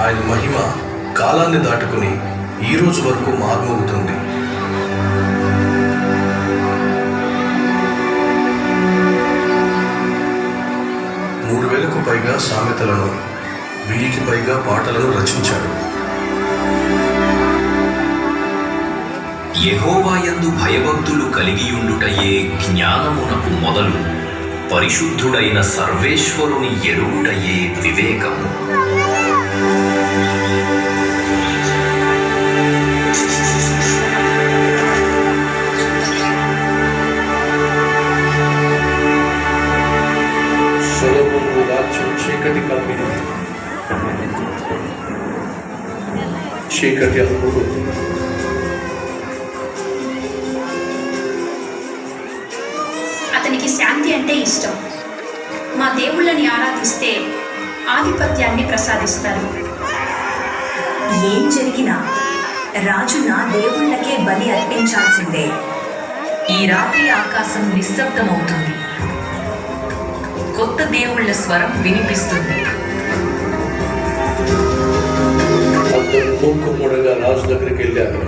ఆయన మహిమ కాలాన్ని దాటుకుని ఈ రోజు వరకు మార్మోగుతుంది. మూడు వేలకు పైగా సామెతలను వెయ్యికి పైగా పాటలను రచించాడు. యెహోవాయందు భయభక్తులు కలిగియుండుటయే జ్ఞానమునకు మొదలు. పరిశుద్ధుడైన సర్వేశ్వరుని ఎరువుటయే వివేకము. రాజ్యం చీకటి అప్పుడు అతనికి శాంతి అంటే ఇష్టం. మా దేవుళ్ళని ఆరాధిస్తే ఆధిపత్యాన్ని ప్రసాదిస్తారు. ఏం జరిగినా రాజు నా దేవుళ్ళకే బలి అర్పించాల్సిందే. ఈ రాత్రి ఆకాశం నిశ్శబ్దమవుతుంది. కొత్త దేవుళ్ళ స్వరం వినిపిస్తుంది. మూకుమ్మడిగా రాజు దగ్గరికి వెళ్ళారు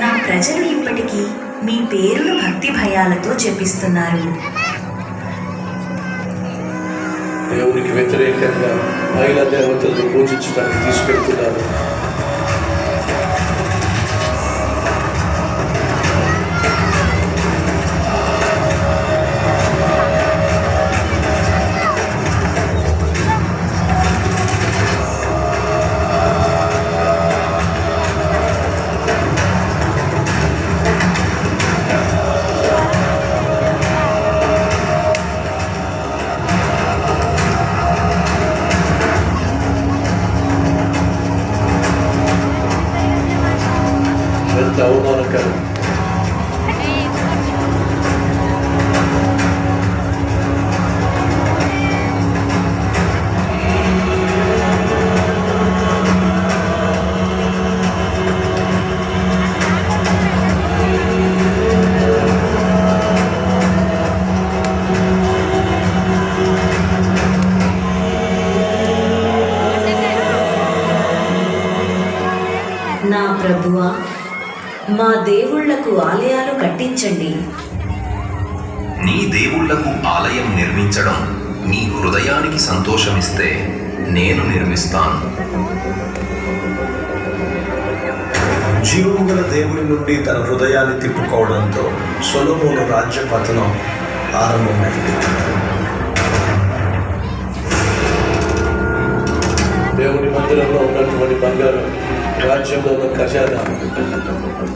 నా ప్రజలు ఇప్పటికీ మీ పేరును భక్తి భయాలతో జపిస్తున్నారు. దేవునికి వ్యతిరేకంగా మహిళా దేవతలను పూజించడానికి తీసుకెళ్తున్నారు. మా దేవుళ్ళకు ఆలయాలు కట్టించండి. నీ దేవుళ్ళకు ఆలయం నిర్మించడం నీ హృదయానికి సంతోషమిస్తే నేను నిర్మిస్తాను. జీవము గల దేవుని నుండి తన హృదయాన్ని తిప్పుకోవడంతో సొలొమోను రాజ్య పతనం ఆరంభమైంది. దేవుని మందిరంలో ఉన్నటువంటి బంగారం రాజ్యంలో ఉన్న ఖజానా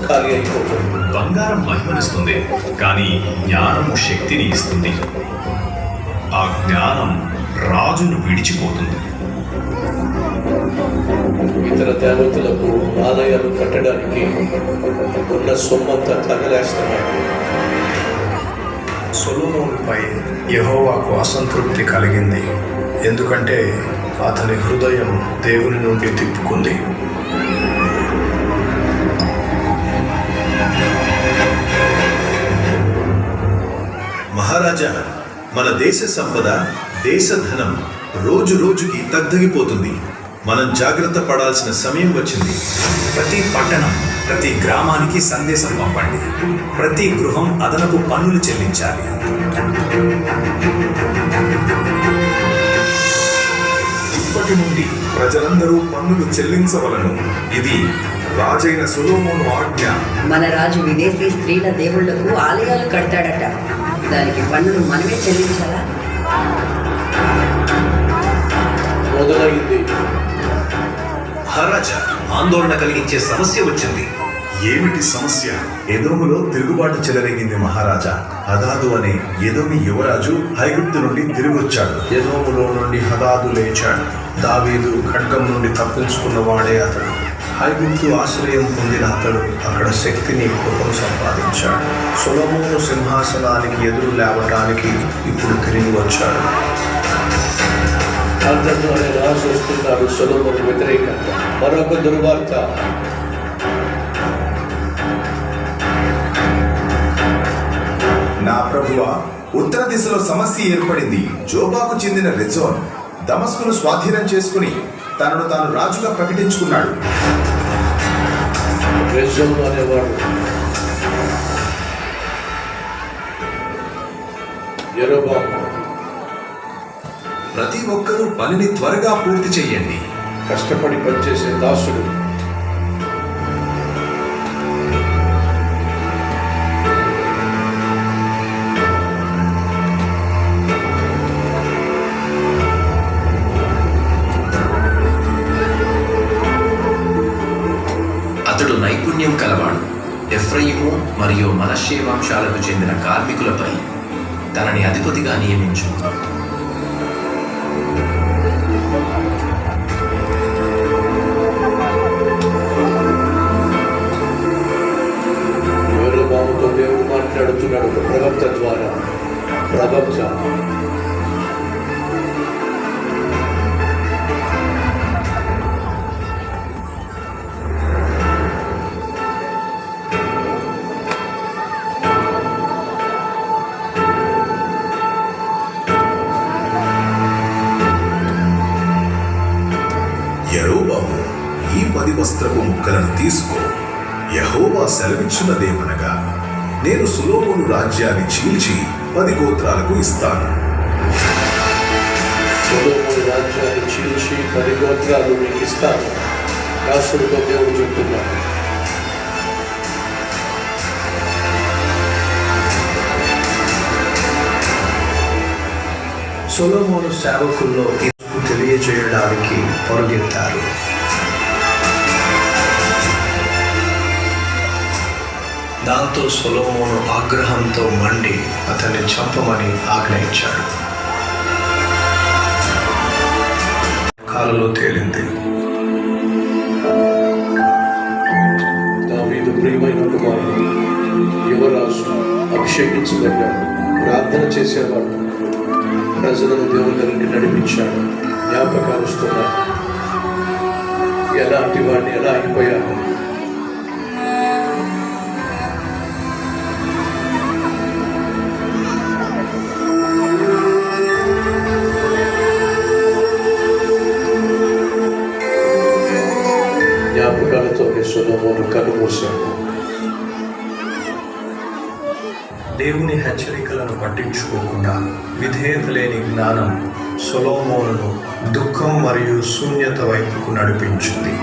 ఖాళీ అయిపోతుంది. బంగారం మహిమనిస్తుంది కానీ జ్ఞానము శక్తిని ఇస్తుంది. ఆ జ్ఞానం రాజును విడిచిపోతుంది. ఇతర దేవతలకు ఆలయాలు కట్టడానికి ఉన్న సొమ్మంతా తగలేస్తున్నారు సొలోమోనుపై యెహోవాకు అసంతృప్తి కలిగింది. ఎందుకంటే అతని హృదయం దేవుని నుండి తిప్పుకుంది. మహారాజా మన దేశ సంపద దేశ ధనం రోజు రోజుకి తగ్గిపోతుంది. మనం జాగ్రత్త పడాల్సిన సమయం వచ్చింది. ప్రతి పట్టణం ప్రతి గ్రామానికి సందేశం పంపండి. ప్రతి గృహం అదనపు పన్నులు చెల్లించాలి. ఇప్పటి నుండి ప్రజలందరూ పన్నులు చెల్లించవలను. ఇది రాజైన సులోమోను ఆజ్ఞ. మన రాజు విదేశీ స్త్రీల దేవుళ్ళకు ఆలయాలు కడతాడట. దానికి పన్నులు మనమే చెల్లించాలా? మొదలైంది. మహారాజా ఆందోళన కలిగించే సమస్య వచ్చింది. ఏమిటి సమస్య? ఎదోములో తిరుగుబాటు చెలరేగింది మహారాజా. అదాదు అనే ఎదోమి యువరాజు హైగుప్తు నుండి తిరిగొచ్చాడు. ఎదోములో నుండి హదాదు లేచాడు. దావీదు ఖడ్గం నుండి తప్పించుకున్న వాడే అతడు. హైగుప్తు ఆశ్రయం పొందిన అతడు అక్కడ శక్తిని కోపం సంపాదించాడు. సులభము సింహాసనానికి ఎదురు లేవటానికి ఇప్పుడు తిరిగి వచ్చాడు. అర్థంలోనే రాజు వస్తున్నాడు సొలమోను వ్యతిరేకంగా. మరొక దుర్వార్త. నా ప్రభువ ఉత్తర దిశలో సమస్య ఏర్పడింది. జోబాకు చెందిన రెజోన్ దమస్కును స్వాధీనం చేసుకుని తనను తాను రాజుగా ప్రకటించుకున్నాడు. అనేవాడు ప్రతి ఒక్కరూ పనిని త్వరగా పూర్తి చెయ్యండి కష్టపడి పనిచేసే దాసుడు ఎఫ్రయిము మరియు మనషే వంశాలకు చెందిన కార్మికులపై తనని అధిపతిగా నియమించు. దేవుడు మాట్లాడుతున్నాడు. ఒక ప్రవక్త ద్వారా. ప్రవక్త. వస్త్రపు ముక్కలను తీసుకో. యహోవా సెలవిచ్చినదేమనగా నేను సులోమును రాజ్యాన్ని చీల్చి పది గోత్రాలకు ఇస్తాను. సొలొమోను రాజ్యాన్ని చీల్చి పది గోత్రాలు మీకు ఇస్తాను. దాసుడితో దేవుడు చెప్తున్నాను సొలొమోను సేవకుల్లో తెలియజేయడానికి పొరుగెత్తారు. దాంతో సొలోమోను ఆగ్రహంతో మండి అతన్ని చంపమని ఆగ్రహించాడు. కాలులో తేలింది. దావీదు ప్రియమైన కుమారుడు యువరాజు అభిషేకించబడ్డాడు. ప్రార్థన చేసేవాడు. ప్రజలను దేవుని దగ్గరికి నడిపించాడు జ్ఞాపకాలుస్తున్నాడు ఎలాంటి వాడిని ఎలా అయిపోయాడు? జ్ఞాపకాలతో సొలొమోను కన్ను దేవుని హెచ్చరికలను పట్టించుకోకుండా విధేయత లేని జ్ఞానం సొలోమోనును దుఃఖం మరియు శూన్యత వైపుకు నడిపించింది.